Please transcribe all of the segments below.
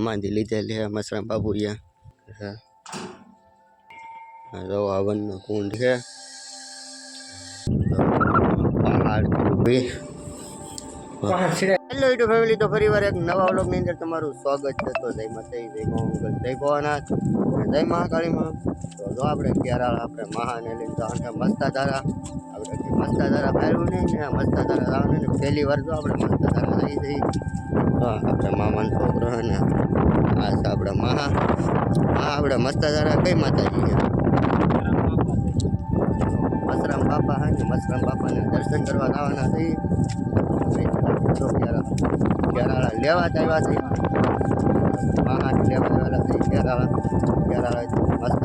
માંથી લીધેલી છે મસરા બાબુરિયા હા આ જો હવનનો કુંડ છે પહાડ ઉભી હેલો યુટ્યુબ ફેમિલી તો ફરીવાર એક નવા વ્લોગની અંદર તમારું સ્વાગત છે તો જય માતા જય મોંગલ જય ભવાનાથ અને જય મહાકાળીમાં તો જો આપણે ક્યારે આપણે મહાને લઈને જવાનું છે મસ્તા આપણે કે મસ્તા ધારા ફેરવું નહીં ને મસ્તા ધારા જવાનું ને પહેલી વાર જો આપણે મસ્તા ધારા જઈ જઈ તો આપણે મામાનો છોકરો અને આ છે આપણે મહા. હા આપણે મસ્તાધારા કઈ માતાજી છે? મસરામ બાપા હા ને, મસરામ બાપાને દર્શન કરવા જવાના થઈ ક્યારા લેવા જ આવ્યા છે. મહા લેવા આવેલા છે ક્યારા ક્યારા મસ્ત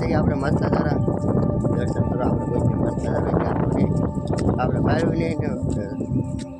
જઈ આપણે મસ્ત દર્શન કરવા આપણે કોઈ મસ્ત આપણે ભાઈ નહીં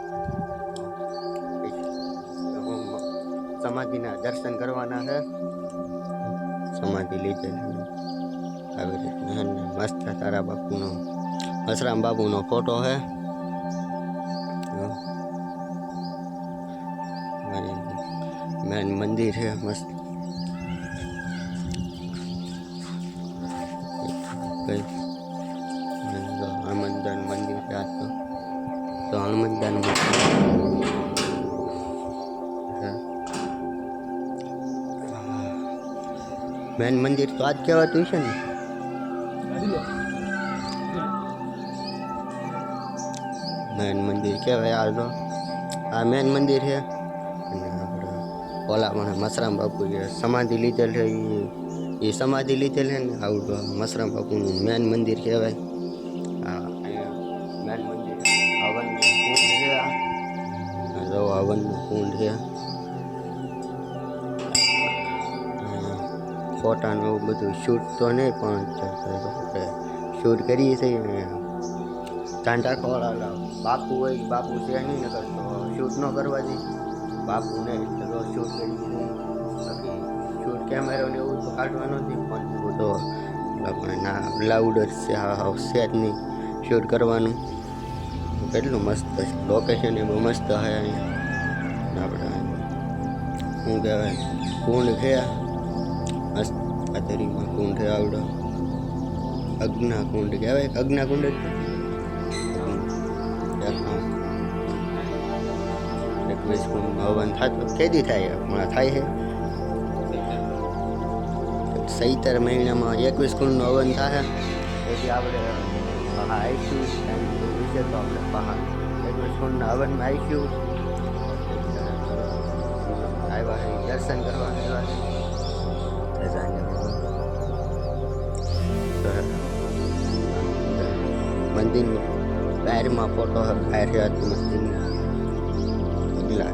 સમાધિના દર્શન કરવાના છે સમાધિ લીધેલી છે. આવી રીતના છે ને મસ્ત તારા બાપુનો મસરામ બાપુનો ફોટો છે મેન મંદિર છે મસ્ત કઈ જો હનુમાનદાન મંદિર છે આ તો તો હનુમાનદાન મંદિર મેન મંદિર તો આજ કહેવાતું છે ને મેન મંદિર કહેવાય આ તો આ મેન મંદિર છે અને આપણે ઓલા પણ મસરામ બાપુ જે સમાધિ લીધેલ છે એ એ સમાધિ લીધેલ છે ને આવું તો મસરામ બાપુનું મેન મંદિર કહેવાય હા અહીંયા મેન મંદિર હવનનું કુંડ છે આ આ જો હવનનું કુંડ છે ફોટાનું એવું બધું શૂટ તો નહીં, પણ શૂટ કરીએ છીએ ને. ટાંટા ખોળા બાપુ હોય, બાપુ છે નહીં, નકર તો શૂટ ન કરવા દે. બાપુ ને તો શૂટ કરી બાકી શૂટ કેમેરો ને એવું તો કાઢવાનો નથી પણ તો આપણે ના લાઉડર છે છે જ નહીં શૂટ કરવાનું. કેટલું મસ્ત લોકેશન એ બહુ મસ્ત છે અહીંયા. આપણે શું કહેવાય, કુંડ છે મસ્ત અત્યારીમાં કુંડ છે આવડો અગ્ના કુંડ કહેવાય અગ્ના કુંડ જ એકવીસ કુંડ હવન થતું કેદી થાય હમણાં થાય છે સૈતર મહિનામાં એકવીસ કુંડનું હવન થાય તેથી આપણે પહા આવીશું વિશે તો આપણે પહા એકવીસ કુંડના હવનમાં આવીશું આવ્યા છે દર્શન કરવા આવ્યા છે મંદિરની બહારમાં ફોટો બહાર હતું મંદિરની એટલા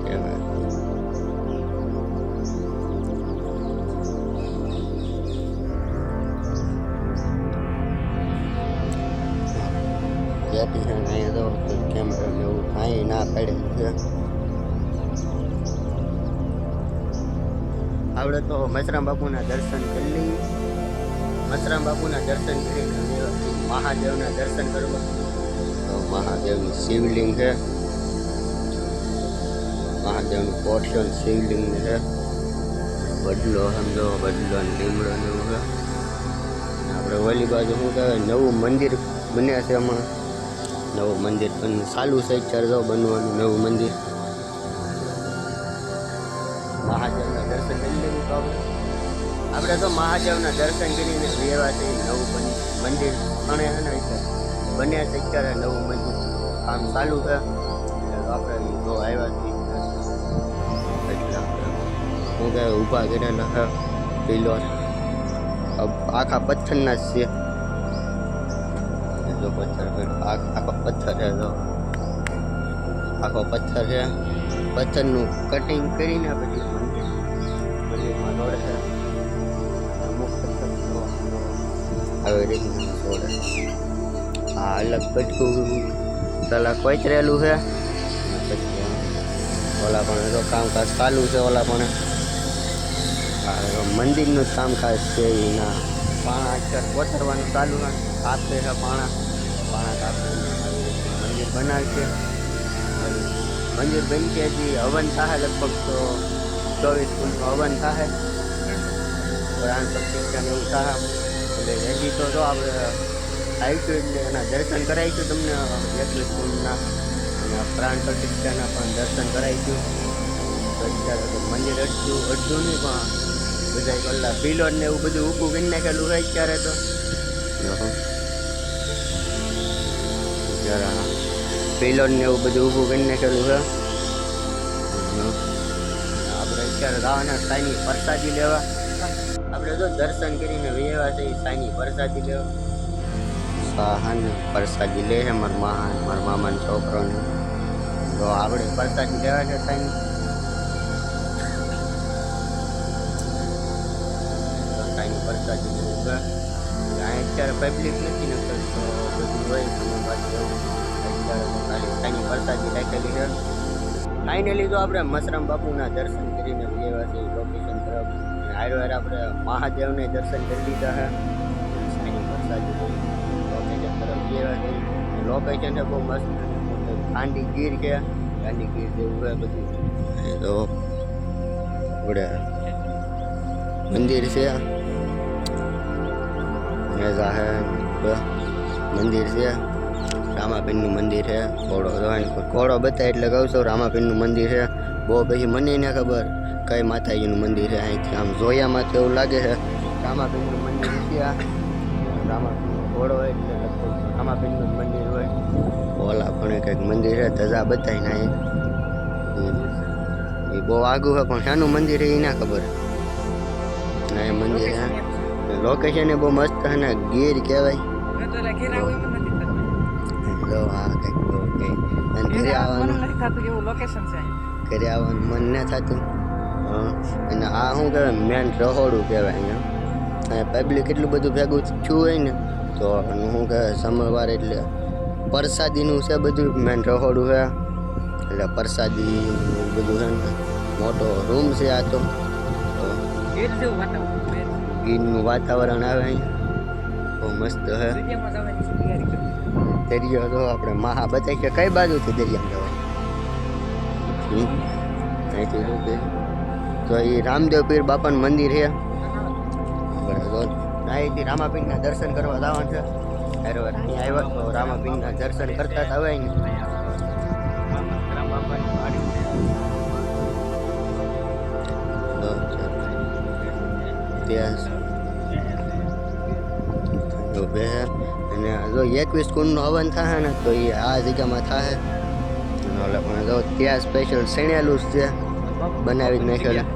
મસરામ બાપુના દર્શન કરી લઈએ. મસરામ બાપુના દર્શન કરીને મહાદેવના દર્શન કરવા. મહાદેવની શિવલિંગ છે. મહાદેવનું પોર્શન શિવલિંગ છે. બદલો સમજો બદલો લીમડો ને આપણે વલી બાજુ શું કહેવાય, નવું મંદિર બન્યા છે એમાં નવું મંદિર પણ ચાલુ છે. અત્યારે બનવાનું નવું મંદિર. આપણે તો મહાદેવના દર્શન કરીને વ્યવાથી નવું મંદિર અને છે બન્યા છે અત્યારે નવું મંદિર. કામ ચાલુ છે. આપણે આવ્યા શું કહેવાય ઊભા કર્યા પિલોર આખા પથ્થરના જ છે જો પથ્થર આખો પથ્થર છે જો આખો પથ્થર છે. પથ્થરનું કટિંગ કરીને પછી મંદિર આવી રીતનું છોડે આ અલગ બટકું તલા કોચરેલું છે. પછી ઓલા પણ તો કામકાજ ચાલુ છે ઓલા પણ. મંદિરનું જ કામકાજ છે એના પાણા અત્યારે કોતરવાનું ચાલુ છે. કાપે છે પાણા. પાણા કાપે મંદિર બનાવશે. મંદિર બનશે હજી હવન થાય લગભગ તો ચોવીસ ફૂટનું હવન થાય પ્રાણ પ્રતિષ્ઠાને એવું થાય એટલે હજી તો જો આપણે આવીશું એટલે એના દર્શન કરાવીશું તમને એકવીસ કુંડના અને પ્રાણ પ્રતિષ્ઠાના પણ દર્શન કરાવીશું મંદિર અડધું અડધું નહીં, પણ બધા કલાક પિલોર ને એવું બધું ઊભું કરી નાખેલું હોય અત્યારે તો. પિલોર ને એવું બધું ઊભું કરી નાખેલું છે આપણે અત્યારે ગાવાના સાઈની પરસાદી લેવા આપણે જો દર્શન કરીને વ્યવા છે સાની પ્રસાદી લેવા. સાહન પ્રસાદી લે છે મારા મા મારા મામાના છોકરોને. તો આપણે પ્રસાદી લેવા છે સાની સાઈની પ્રસાદી લેવું અત્યારે પબ્લિક નથી નકર તો બધું હોય પાછું એવું ખાલી પ્રસાદી રાખેલી છે. ફાઇનલી તો આપણે મસરામ બાપુના દર્શન કરીને વ્યવા છે લોકેશન હારો હારે આપણે મહાદેવને દર્શન કરી લીધા છે સાઈની પ્રસાદી લોકેશન તરફ વ્યવા છે લોકેશન છે બહુ મસ્ત ગાંધી ગીર છે ગાંધી ગીર જેવું છે બધું અને તો આપણે મંદિર છે મેઝા હે મંદિર છે રામાપીરનું મંદિર છે ઘોડો જોવાની ઘોડો બતાય એટલે કહું છું રામાપીરનું મંદિર છે બહુ પછી મને ને ખબર કઈ માતાજીનું મંદિર છે અહીંથી. આમ જોયામાં તો એવું લાગે છે રામાપીરનું મંદિર છે આ. રામાપીરનો ઘોડો હોય એટલે રામાપીરનું મંદિર હોય. ઓલા પણ કંઈક મંદિર છે ધજા બતાય ને અહીં એ બહુ આગું છે પણ શાનું મંદિર એ ના ખબર. ના એ મંદિર છે લોકેશન બહુ મસ્ત છે ને ગીર કહેવાય. લો હા કંઈક બહુ અને ઘરે આવવાનું. ઘરે આવવાનું મન ના થતું. હં. અને આ શું કહેવાય મેન રહોડું કહેવાય અહીંયા. પબ્લિક એટલું બધું ભેગું થયું હોય ને તો શું કહેવાય સમરવાર એટલે પ્રસાદીનું છે બધું મેન રહોડું છે. એટલે પરસાદી બધું છે ને મોટો રૂમ છે આ તો. ગીરનું વાતાવરણ આવે અહીંયા. બહુ મસ્ત છે. દરિયો તો આપણે મહા બતાવી કઈ બાજુથી દરિયામાં જવાય? અહીંથી શું તો એ રામદેવ પીર બાપાનું મંદિર છે. અહીંથી રામાપીરના દર્શન કરવા જવાનું છે. બરાબર અહીં તો રામાપીરના દર્શન કરતા જ આવે અને જો એકવીસ કુંડનું હવન થાય ને, તો એ આ જગ્યામાં થાય પણ જો ત્યાં સ્પેશિયલ શેણેલું છે. બનાવી જ નાખેલું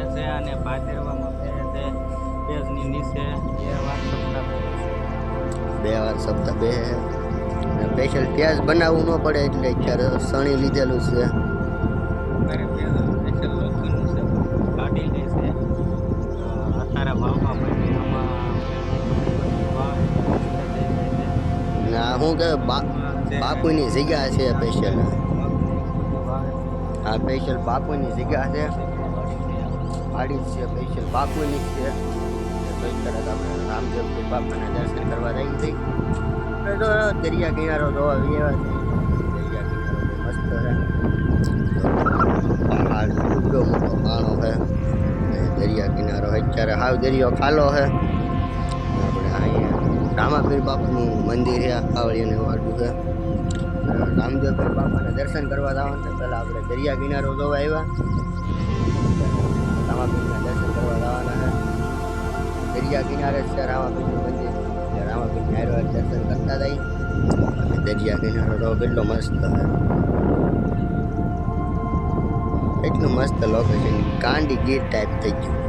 બેહે છે અને ભાદરવામાં પહેરે છે. પેજની નીચે બે વાર સપ્તાહ પહેરે બે વાર સપ્તાહ બે સ્પેશિયલ ત્યાં જ બનાવવું ન પડે એટલે અત્યારે સણી લીધેલું છે. ના સ્પેશિયલ છે. કાઢી લે છે. અત્યારે શું કે બાપુની જગ્યા છે સ્પેશિયલ આ સ્પેશિયલ બાપુની જગ્યા છે. વાડી જ છે સ્પેશિયલ બાપુની જ છે તો એક તરત આપણે રામદેવ પીર બાપાના દર્શન કરવા જઈ હતી આપણે તો દરિયા કિનારો જોવા આવ્યા છે દરિયા કિનારો બહુ મસ્ત છે પહાડ એટલો મોટો પાણો છે અને દરિયા કિનારો અત્યારે હાવ દરિયો ખાલો છે આપણે અહીંયા રામાપીર બાપાનું મંદિર છે કાવળીને વાડું છે રામદેવ પીર બાપાના દર્શન કરવા જવાનું છે પહેલાં આપણે દરિયા કિનારો જોવા આવ્યા રામાપીરના દર્શન કરવા જવાના છે દરિયા કિનારે જ છે રામાપીરનું મંદિર એટલે રામાપીરના હારે હારે દર્શન કરતા જઈ અને દરિયા કિનારો તો કેટલો મસ્ત છે એટલું મસ્ત લોકેશન કાંડી ગીર ટાઈપ થઈ ગયું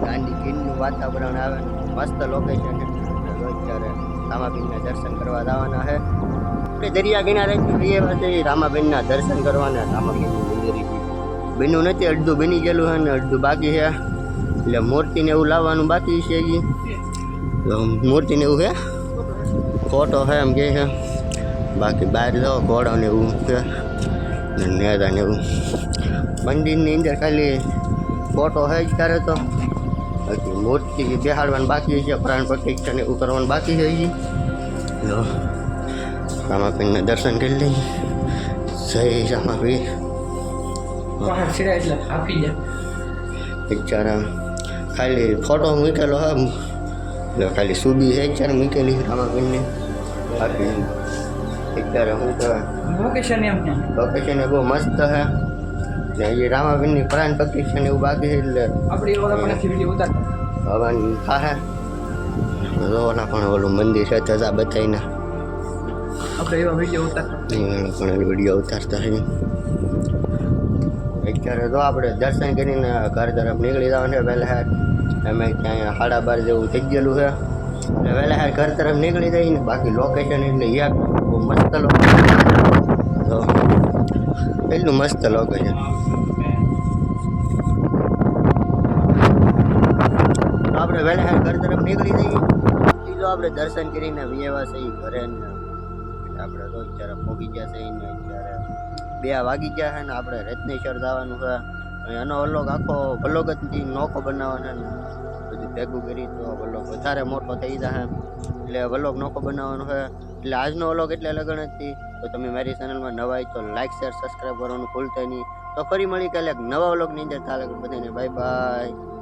ગાંધી ગીરનું વાતાવરણ આવે ને મસ્ત લોકેશન છે અને રોજ ત્યારે રામાબીનના દર્શન કરવા જવાના છે આપણે દરિયા કિનારે જઈએ પાસે રામાબેનના દર્શન કરવાના રામાબેનની મંદિર બન્યું નથી, અડધું બની ગયેલું છે ને અડધું બાકી છે એટલે મૂર્તિને એવું લાવવાનું બાકી છે હજી મૂર્તિને એવું છે ફોટો છે એમ કે છે બાકી બહાર જાઓ, ઘોડો ને એવું છે નેતા ને એવું. મંદિરની અંદર ખાલી ફોટો છે જ ત્યારે તો. મૂર્તિ બેહાડવાનું બાકી છે, પ્રાણ પ્રતિષ્ઠા ને એવું કરવાનું બાકી છે હજી તો રામાપીરને દર્શન કરી લઈએ જય રામાપીર પહાડ ચડ્યા એટલે હાફી જાય બિચારા ખાલી ફોટો મૂકેલો હે એટલે ખાલી સુબી છે ચાર મૂકેલી રામાપીરને બાકી બિચારા શું કહેવાય લોકેશન એમ ને લોકેશન એ બહુ મસ્ત છે ને એ રામાપીરની પ્રાણ પ્રતિષ્ઠા ને એવું બાકી છે એટલે આપણે એ ઓલા પણ વિડીયો ઉતારતા હવાની થાય ઓલા પણ ઓલું મંદિર છે ધજા બતાવીને આપણે એવા વિડીયો ઉતારતા એ પણ વિડીયો ઉતારતા છે અત્યારે તો આપણે દર્શન કરીને ઘર તરફ નીકળી જવાનું છે વહેલા હાર અમે ક્યાંય સાડા બાર જેવું થઈ ગયેલું છે એટલે વહેલા હાર ઘર તરફ નીકળી જઈએ ને બાકી લોકેશન એટલે એક બહુ મસ્ત લોકેશન તો એટલું મસ્ત લોકેશન તો આપણે વહેલા હાર ઘર તરફ નીકળી જઈએ બીજું આપણે દર્શન કરીને વ્યવા છે ઘરે ને આપણે તો અત્યારે પહોંચી ગયા છે ને અત્યારે બે વાગી ગયા છે ને આપણે રત્નેશ્વર જવાનું છે. એનો અલગ આખો વલોગતથી નોખો બનાવવાનો ને. બધું ભેગું કરી તો વલોગ વધારે મોટો થઈ જશે એટલે વલોગ નોખો બનાવવાનો છે. એટલે આજનો વલોગ એટલે લગન હતી. તો તમે મારી ચેનલમાં નવા હોય તો લાઈક શેર સબસ્ક્રાઈબ કરવાનું ભૂલતા નહીં. તો ફરી મળી કાલે નવા વલોગની અંદર. તાલે બધાને બાય બાય